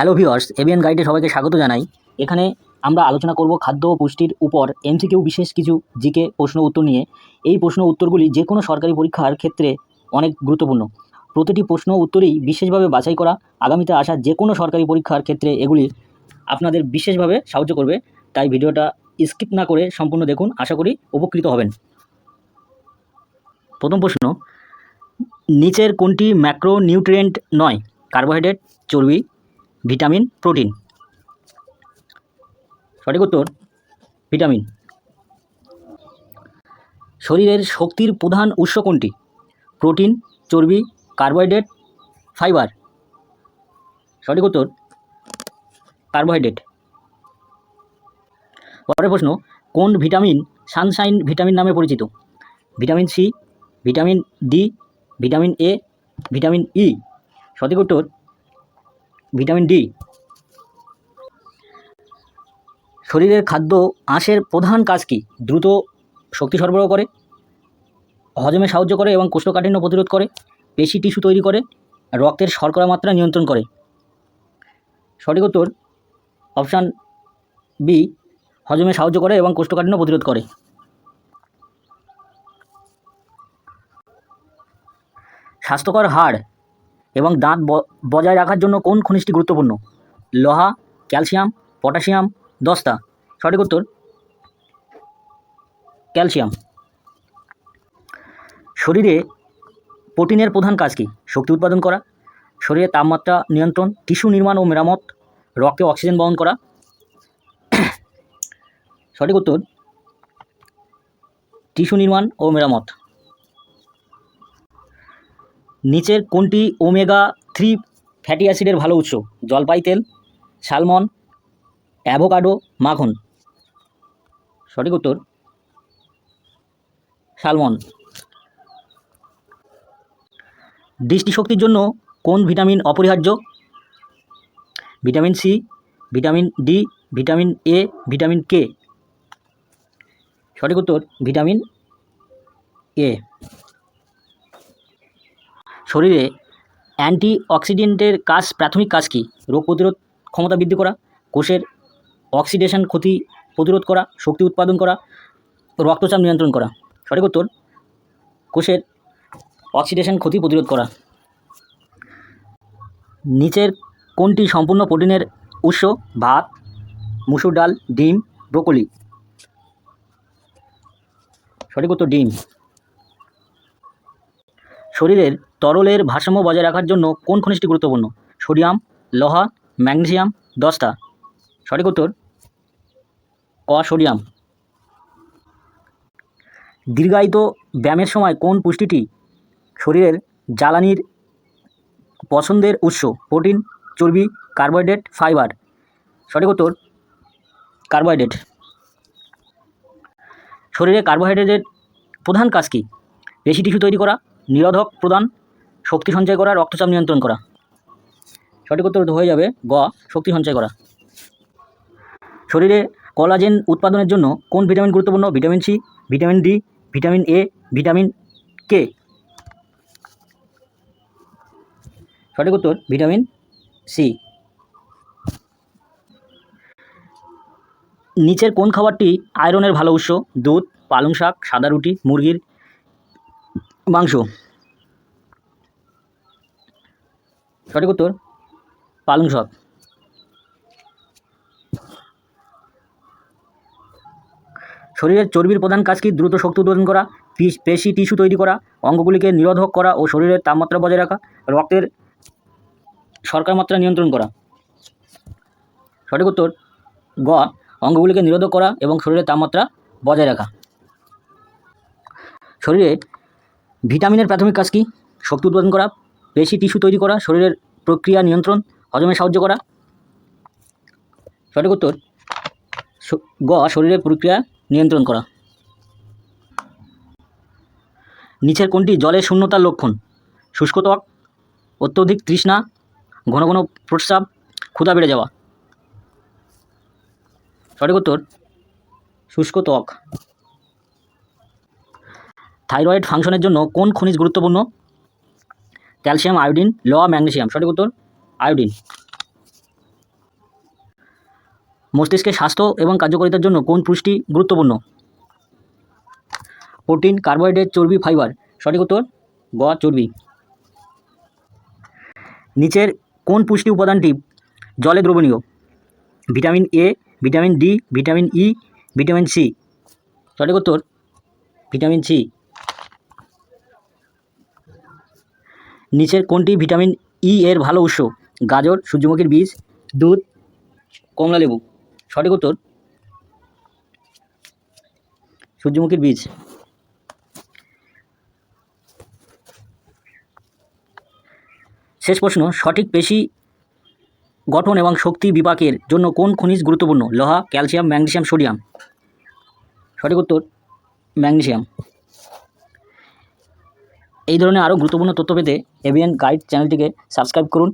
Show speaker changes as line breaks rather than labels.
Hello viewers ABN গাইডে সবাইকে স্বাগত জানাই। এখানে আমরা আলোচনা করব খাদ্য ও পুষ্টির উপর এমসিকিউ বিশেষ কিছু জিকে প্রশ্ন উত্তর নিয়ে। এই প্রশ্ন উত্তরগুলি যে কোনো সরকারি পরীক্ষার ক্ষেত্রে অনেক গুরুত্বপূর্ণ। প্রতিটি প্রশ্ন উত্তরেই বিশেষভাবে বাছাই করা আগামীতে আসা যে কোনো সরকারি পরীক্ষার ক্ষেত্রে এগুলি আপনাদের বিশেষভাবে সাহায্য করবে। তাই ভিডিওটা স্কিপ না করে সম্পূর্ণ দেখুন, আশা করি উপকৃত হবেন। প্রথম প্রশ্ন, নিচের কোনটি ম্যাক্রো নিউট্রিয়েন্ট নয়? কার্বোহাইড্রেট, চর্বি ভিটামিন, প্রোটিন। সঠিক উত্তর, ভিটামিন। শরীরের শক্তির প্রধান উৎস কোনটি? প্রোটিন, চর্বি, কার্বোহাইড্রেট, ফাইবার। সঠিক উত্তর, কার্বোহাইড্রেট। পরের প্রশ্ন, কোন ভিটামিন সানশাইন ভিটামিন নামে পরিচিত? Vitamin C, vitamin D, vitamin A, vitamin E. সঠিক উত্তর ভিটামিন ডি। শরীরের খাদ্য আঁশের প্রধান কাজ কি? দ্রুত শক্তি সরবরাহ করে, হজমে সাহায্য করে এবং কোষ্ঠকাঠিন্য প্রতিরোধ করে, পেশি টিস্যু তৈরি করে, রক্তের শর্করা মাত্রা নিয়ন্ত্রণ করে। সঠিক উত্তর, অপশান বি হজমে সাহায্য করে এবং কোষ্ঠকাঠিন্য প্রতিরোধ করে। স্বাস্থ্যকর হাড় এবং দাঁত বজায় রাখার জন্য কোন খনিজটি গুরুত্বপূর্ণ? লোহা, ক্যালসিয়াম, পটাশিয়াম, দস্তা। সঠিক উত্তর? ক্যালসিয়াম। শরীরে প্রোটিনের প্রধান কাজ কী? শক্তি উৎপাদন করা শরীরের তাপমাত্রা নিয়ন্ত্রণ, টিস্যু নির্মাণ ও মেরামত, রক্তে অক্সিজেন বহন করা। সঠিক উত্তর? টিস্যু নির্মাণ ও মেরামত। নিচের কোনটি ওমেগা থ্রি ফ্যাটি অ্যাসিডের ভালো উৎস? জলপাই তেল, সালমন, অ্যাভোকাডো, মাখন। সঠিক উত্তর, সালমন। দৃষ্টিশক্তির জন্য কোন ভিটামিন অপরিহার্য? Vitamin C, vitamin D, vitamin A, vitamin K? সঠিক উত্তর, ভিটামিন এ। শরীরে অ্যান্টি অক্সিডেন্টের কাজ, প্রাথমিক কাজ কী? রোগ প্রতিরোধ ক্ষমতা বৃদ্ধি করা, কোষের অক্সিডেশন ক্ষতি প্রতিরোধ করা, শক্তি উৎপাদন করা, রক্তচাপ নিয়ন্ত্রণ করা। সঠিক উত্তর, কোষের অক্সিডেশন ক্ষতি প্রতিরোধ করা। নিচের কোনটি সম্পূর্ণ প্রোটিনের উৎস? ভাত, মুসুর ডাল, ডিম, ব্রোকলি। সঠিক উত্তর, ডিম। শরীরের তরলের ভারসাম্য বজায় রাখার জন্য কোন খনিজটি গুরুত্বপূর্ণ? সোডিয়াম, লোহা, ম্যাগনেসিয়াম, দস্তা। সঠিক উত্তর, ক সোডিয়াম। দীর্ঘায়িত ব্যায়ামের সময় কোন পুষ্টিটি শরীরের জ্বালানির পছন্দের উৎস? প্রোটিন, চর্বি, কার্বোহাইড্রেট, ফাইবার। সঠিক উত্তর, কার্বোহাইড্রেট। শরীরে কার্বোহাইড্রেটের প্রধান কাজ কী? পেশি টিস্যু তৈরি করা, নিরোধক প্রদান শক্তি সঞ্চয় করা, রক্তচাপ নিয়ন্ত্রণ করা। সঠিক উত্তর হয়ে যাবে গ, শক্তি সঞ্চয় করা। শরীরে কলাজেন উৎপাদনের জন্য কোন ভিটামিন গুরুত্বপূর্ণ? Vitamin C vitamin D vitamin A vitamin K সঠিক উত্তর, ভিটামিন সি নিচের কোন খাবারটি আয়রনের ভালো উৎস? দুধ, পালং শাক, সাদা রুটি, মুরগির মাংস। সঠিক উত্তর পালং শাক। শরীরের চর্বির প্রধান কাজ কি? দ্রুত শক্তি উৎপাদন করা পেশি টিস্যু তৈরি করা, অঙ্গগুলিকে নিরোধক করা ও শরীরের তাপমাত্রা বজায় রাখা, রক্তের শর্করা মাত্রা নিয়ন্ত্রণ করা। সঠিক উত্তর, গ, অঙ্গগুলিকে নিরোধক করা এবং শরীরের তাপমাত্রা বজায় রাখা। শরীরে ভিটামিনের প্রাথমিক কাজ কী? শক্তি উৎপাদন করা পেশি টিস্যু তৈরি করা, শরীরের প্রক্রিয়া নিয়ন্ত্রণ, হজমে সাহায্য করা। সঠিক উত্তর গ, শরীরের প্রক্রিয়া নিয়ন্ত্রণ করা। নিচের কোনটি জলের শূন্যতার লক্ষণ? শুষ্ক ত্বক অত্যধিক তৃষ্ণা, ঘন ঘন প্রস্রাব, ক্ষুধা বেড়ে যাওয়া। সঠিক উত্তর শুষ্ক ত্বক থাইরয়েড ফাংশনের জন্য কোন খনিজ গুরুত্বপূর্ণ? ক্যালসিয়াম, আয়োডিন লোহা ম্যাগনেসিয়াম, সঠিক উত্তর আয়োডিন। মস্তিষ্কের স্বাস্থ্য এবং কার্যকারিতার জন্য কোন পুষ্টি গুরুত্বপূর্ণ? প্রোটিন, কার্বোহাইড্রেট, চর্বি, ফাইবার, সঠিক উত্তর গ, চর্বি। নিচের কোন পুষ্টি উপাদানটি জলে দ্রবণীয়? Vitamin A vitamin D vitamin E vitamin C সঠিক উত্তর ভিটামিন সি নিচের কোনটি ভিটামিন ই এর ভালো উৎস? গাজর, সূর্যমুখীর বীজ, দুধ, কমলা লেবু। সঠিক উত্তর? সূর্যমুখীর বীজ। শেষ প্রশ্ন, সঠিক পেশি গঠন এবং শক্তি বিপাকের জন্য কোন খনিজ গুরুত্বপূর্ণ? লোহা, ক্যালসিয়াম, ম্যাগনেসিয়াম, সোডিয়াম। সঠিক উত্তর, ম্যাগনেসিয়াম। এই ধরনের আরও গুরুত্বপূর্ণ তথ্য পেতে এভিএন গাইড চ্যানেলটিকে সাবস্ক্রাইব করুন।